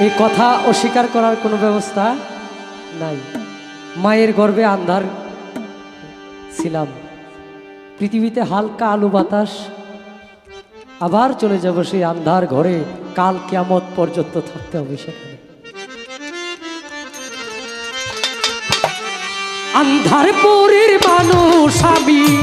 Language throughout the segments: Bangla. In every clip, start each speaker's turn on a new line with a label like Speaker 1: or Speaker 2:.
Speaker 1: এই কথা অস্বীকার করার কোনো ব্যবস্থা নাই। মায়ের গর্ভে আন্ধার ছিলাম। পৃথিবীতে হালকা আলু বাতাস। আবার চলে যাব সেই আন্ধার ঘরে। কাল কেয়ামত পর্যন্ত থাকতে হবে সেখানে। আন্ধার পুরীর মানুষ আমি।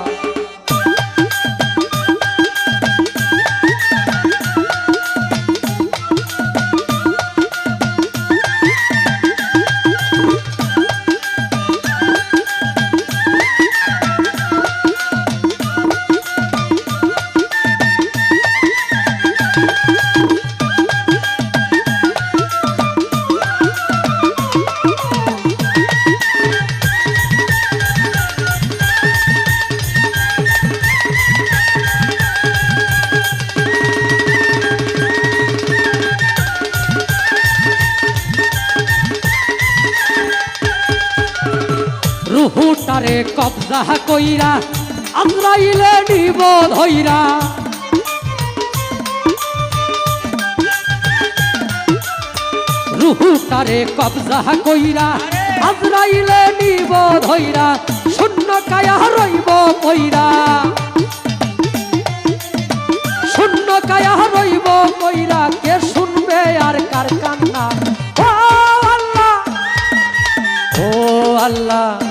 Speaker 1: রুহুটারে কবজা কইরা আজরাইলে নিব ধইরা রুহুটারে কবজা কইরা আজরাইলে নিব ধইরা শূন্য কায়া রইব কইরা শূন্য কায়া রইব কইরা কে শুনবে আর কার কান্না? ও আল্লাহ ও আল্লাহ।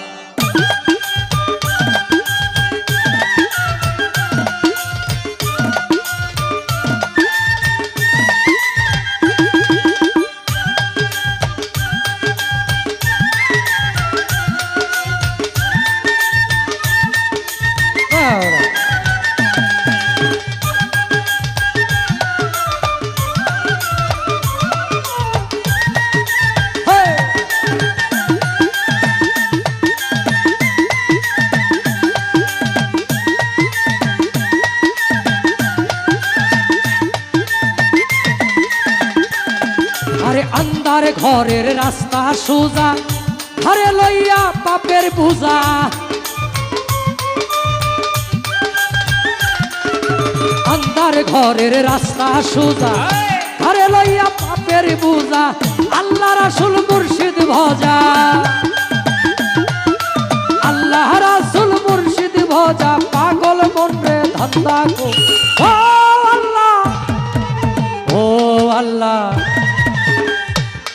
Speaker 1: আন্দার ঘরের রাস্তা সোজা, ঘরে লইয়া পাপের বুঝা। আন্দার ঘরের রাস্তা সোজা, ঘরে লইয়া পাপের বুঝা আল্লাহ রাসুল মুর্শিদ ভজা। আল্লাহ রাসুল মুর্শিদ ভজা, পাগল মনে ধান্দা ও আল্লাহ ও আল্লাহ।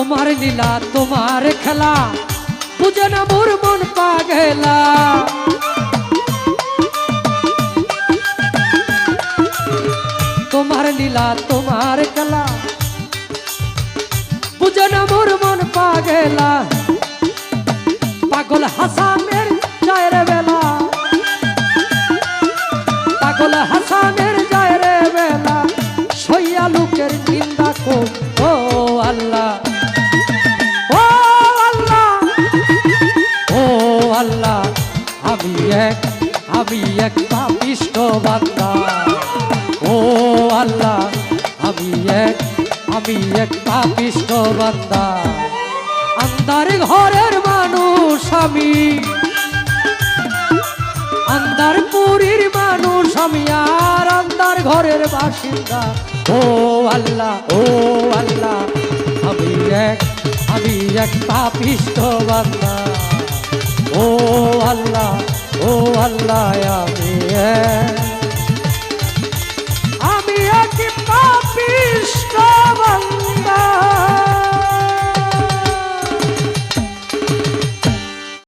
Speaker 1: তোমার লীলা, তোমার খেলা, বুঝে না মোর মন পাগেলা। তোমার লীলা, তোমার খেলা, বুঝে না মোর মন পাগেলা। পাগল হাসানের যায় রে বেলা, পাগল হাসানের যায় রে বেলা, সইয়া লোকের নিন্দা কো আমি এক আমি এক পাপিষ্ট বান্দা। ও আল্লাহ, আমি এক আমি এক পাপিষ্ট বান্দা। আন্দার ঘরের মানুষ আমি। আন্দার পুরীর মানুষ আমি আর আন্দার ঘরের বাসিন্দা। ও আল্লাহ ও আল্লাহ, আমি এক আমি এক পাপিষ্ট বান্দা। ও আল্লাহ ও আল্লাহ আমি